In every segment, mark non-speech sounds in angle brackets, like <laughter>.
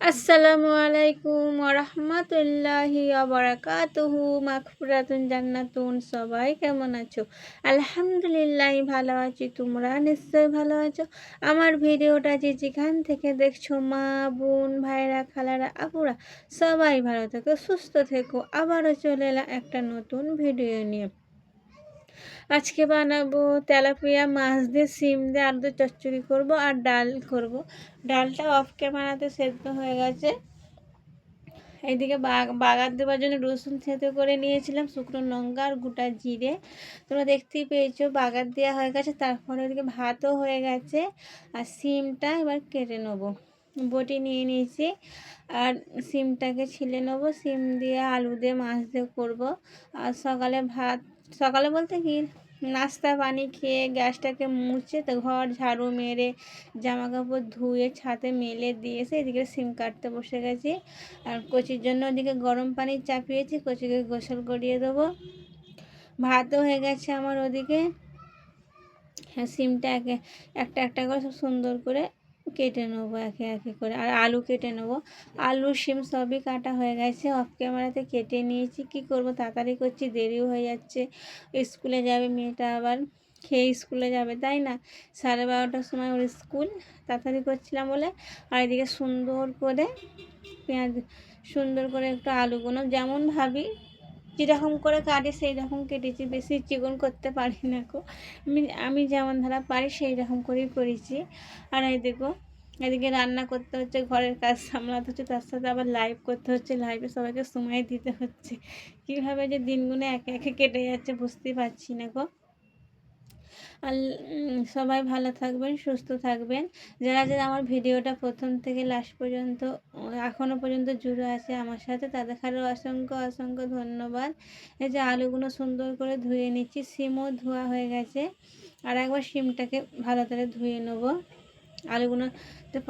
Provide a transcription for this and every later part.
আসসালামু আলাইকুম ওরহমতুল্লাহি আবরাকাতুহু মাখফুরাতুন জান্নাতুন। সবাই কেমন আছো? আলহামদুলিল্লাহ ভালো আছি। তোমরা নিশ্চয়ই ভালো আছো? আমার ভিডিওটা যে যেখান থেকে দেখছ, মা, বোন ভাইরা খালারা, আপুরা, সবাই ভালো থেকো, সুস্থ থেকো। আবারও চলে এলাম একটা নতুন ভিডিও নিয়ে। আজকে বানাবো তেলাপিয়া, মাছ দিয়ে, সিম দিয়ে আলু চচ্চড়ি করব আর ডাল করব। ডালটা অফ ক্যামেরাতে সেদ্ধ হয়ে গেছে। এইদিকে বাগার দেওয়ার জন্য রসুন থেতো করে নিয়েছিলাম, শুকনো লঙ্কা আর গোটা জিরে। তোমরা দেখতেই পেয়েছ, বাগার দেওয়া হয়ে গেছে, তারপরে ওদিকে ভাতও হয়ে গেছে। আর সিমটা এবার কেটে নেব। বটি নিয়ে নিয়েছি আর সিমটাকে ছিলে নেব, সিম দিয়ে আলু দিয়ে, মাছ দিয়ে করব। আর সকালে ভাত সকালে বলতে কি, নাস্তা, পানি খেয়ে গ্যাসটাকে মুছে তো ঘর ঝাড়ু মেরে জামা কাপড় ধুয়ে ছাতে মেলে দিয়েছে এদিকে সিম কাটতে বসে গেছি। আর কচির জন্য ওদিকে গরম পানি চাপিয়েছি, কচিকে গোসল করিয়ে দেবো। ভাতও হয়ে গেছে আমার ওদিকে। হ্যাঁ সিমটা একে, একটা একটা করে সব সুন্দর করে কেটে নেব একে একে করে। আর আলু কেটে নেব। আলু শিম সবই কাটা হয়ে গেছে। অফ ক্যামেরাতে কেটে নিয়েছি। কি করব? তাড়াতাড়ি করছি, দেরিও হয়ে যাচ্ছে। স্কুলে যাবে মেয়েটা আবার। খেয়ে স্কুলে যাবে, তাই না? সাড়ে বারোটার সময় ওর স্কুল। তাড়াতাড়ি করছিলাম বলে। আর এদিকে সুন্দর করে পেঁয়াজ, সুন্দর করে একটু আলুগুলো যেমন ভাবি যেরকম করে কাটে সেই রকম কেটেছি বেশি চিকন করতে পারি না কো আমি আমি যেমন ধারা পারি সেই রকম করেই করেছি। আর এই দেখো, এদিকে রান্না করতে হচ্ছে, ঘরের কাজ সামলাতে হচ্ছে, তার সাথে আবার লাইভ করতে হচ্ছে লাইভে সবাইকে সময় দিতে হচ্ছে। কীভাবে যে দিনগুলো একে একে কেটে যাচ্ছে বুঝতেই পারছি না গো। সবাই ভালো থাকবেন, সুস্থ থাকবেন। যারা যারা আমার ভিডিওটা প্রথম থেকে লাস্ট পর্যন্ত এখনও পর্যন্ত জুড়ে আছে আমার সাথে তাদের আরও অসংখ্য অসংখ্য ধন্যবাদ। এই যে আলুগুলো সুন্দর করে ধুয়ে নিচ্ছি, সিমও ধোয়া হয়ে গেছে। আর একবার সিমটাকে ভালো করে ধুয়ে নেব। আলুগুলো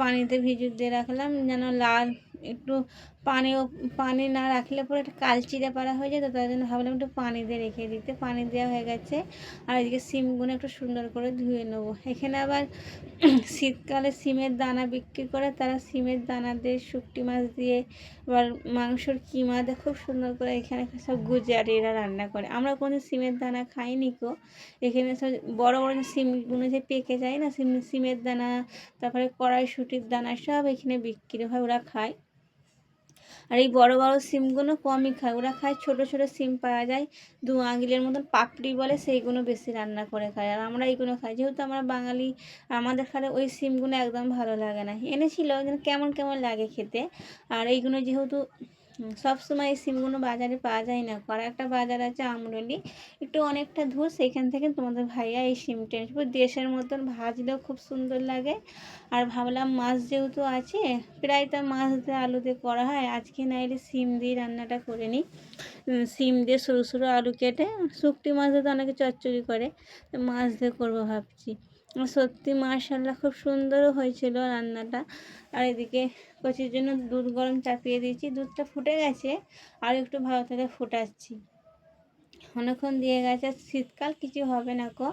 পানিতে ভিজু দিয়ে রাখলাম, যেন লাল, একটু পানিও পানি না রাখলে পরে একটা কালচিরা পাড়া হয়ে যায় তো তার জন্য ভাবলাম একটু পানি দিয়ে রেখে দিতে পানি দেওয়া হয়ে গেছে, আর এদিকে সিমগুলো একটু সুন্দর করে ধুয়ে নেব। এখানে আবার <clears throat> শীতকালে সিমের দানা বিক্রি করে, তারা সিমের দানা দিয়ে শুকটি মাছ দিয়ে, আবার মাংসর কিমা দিয়ে খুব সুন্দর করে এখানে সব গুজারিরা রান্না করে। আমরা কোনো সিমের দানা খাইনি কো এখানে সব বড় বড় সিমগুলো যে পেকে যায় না, সিম, সিমের দানা, তারপরে কড়াইশুটির দানা সব এখানে বিক্রি হয়, ওরা খায়। আর এই বড় বড় সিমগুলো কমই খায়। ওরা খায় ছোট ছোট সিম পাওয়া যায়, দু আঙিলের মতন পাপড়ি বলে সেইগুলো বেশি রান্না করে খায়। আর আমরা এইগুলো খাই। যেহেতু আমরা বাঙালি, আমাদের খালে ওই সিমগুলো একদম ভালো লাগে না। এনেছিল কেমন কেমন লাগে খেতে। আর এইগুলো যেহেতু সব সময় এই সিমগুলো বাজারে পাওয়া যায় না। করা একটা বাজার আছে আমরলি, একটু অনেকটা ধূর সেইখান থেকে তোমাদের ভাইয়া এই সিমটা এনেছে দেশের মতন ভাজলেও খুব সুন্দর লাগে। আর ভাবলাম মাছ যেহেতু আছে, প্রায় তো মাছ দিয়ে আলু দিয়ে করা হয়। আজকে না এলে সিম দিয়ে রান্নাটা করে নিই। সিম দিয়ে সরু সরু আলু কেটে শুকটি মাছ দিয়ে তো অনেকে চচ্চড়ি করে মাছ দিয়ে করব ভাবছি। সত্যি মার্শাল্লাহ খুব সুন্দরও হয়েছিল রান্নাটা। আর এদিকে কচির জন্য দুধ গরম চাপিয়ে দিয়েছি, দুধটা ফুটে গেছে, আর একটু ভালো করে ফুটাচ্ছি। অনেকক্ষণ দিয়ে গেছে শীতকাল কিছু হবে না কো।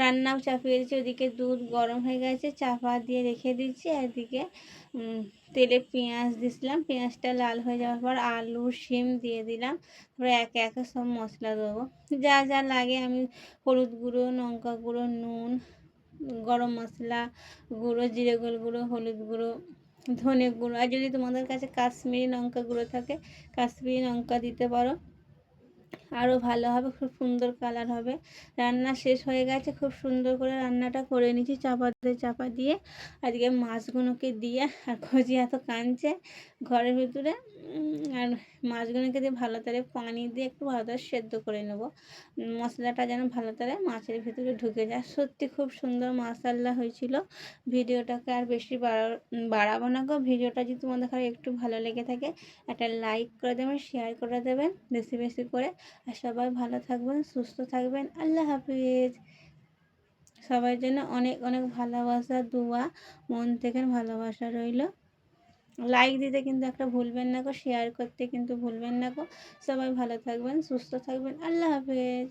রান্নাও চাপিয়ে দিচ্ছি ওদিকে দুধ গরম হয়ে গেছে চাপা দিয়ে রেখে দিচ্ছি এদিকে তেলে পেঁয়াজ দিছিলাম পেঁয়াজটা লাল হয়ে যাওয়ার পর আলু, শিম দিয়ে দিলাম, তারপরে একে একে সব মশলা দেবো। যা যা লাগে আমি হলুদ গুঁড়ো, লঙ্কা গুঁড়ো, নুন গরম মশলা গুঁড়ো, জিরে গোল গুঁড়ো, হলুদ গুঁড়ো, ধনে গুঁড়ো। আর যদি তোমাদের কাছে কাশ্মীরি লঙ্কা গুঁড়ো থাকে, কাশ্মীরি লঙ্কা দিতে পারো। আরও ভালো হবে, খুব সুন্দর কালার হবে। রান্না শেষ হয়ে গেছে, খুব সুন্দর করে রান্নাটা করে নিচ্ছি চাপা দিয়ে চাপা দিয়ে। আজকে মাছগুলোকে দিয়ে আর খোঁজি এত কাঁদছে ঘরের ভিতরে। আর মাছগুলোকে দিয়ে ভালো করে পানি দিয়ে একটু ভালো করে সেদ্ধ করে নেব। মশলাটা যেন ভালো করে মাছের ভিতরে ঢুকে যায়। সত্যি খুব সুন্দর মশাল্লা হয়েছিল। ভিডিওটাকে আর বেশি বাড়াবো না গো। ভিডিওটা যদি তোমাদের একটু ভালো লেগে থাকে, একটা লাইক করে দেবেন শেয়ার করে দেবেন, বেশি বেশি করে। সবাই ভালো থাকবেন, সুস্থ থাকবেন। আল্লাহ হাফিজ। সবার জন্য অনেক অনেক ভালোবাসা, দোয়া, মন থেকে ভালোবাসা রইল। লাইক দিতে কিন্তু একটা ভুলবেন না গো শেয়ার করতে কিন্তু ভুলবেন না গো। সবাই ভালো থাকবেন, সুস্থ থাকবেন। আল্লাহ হাফেজ।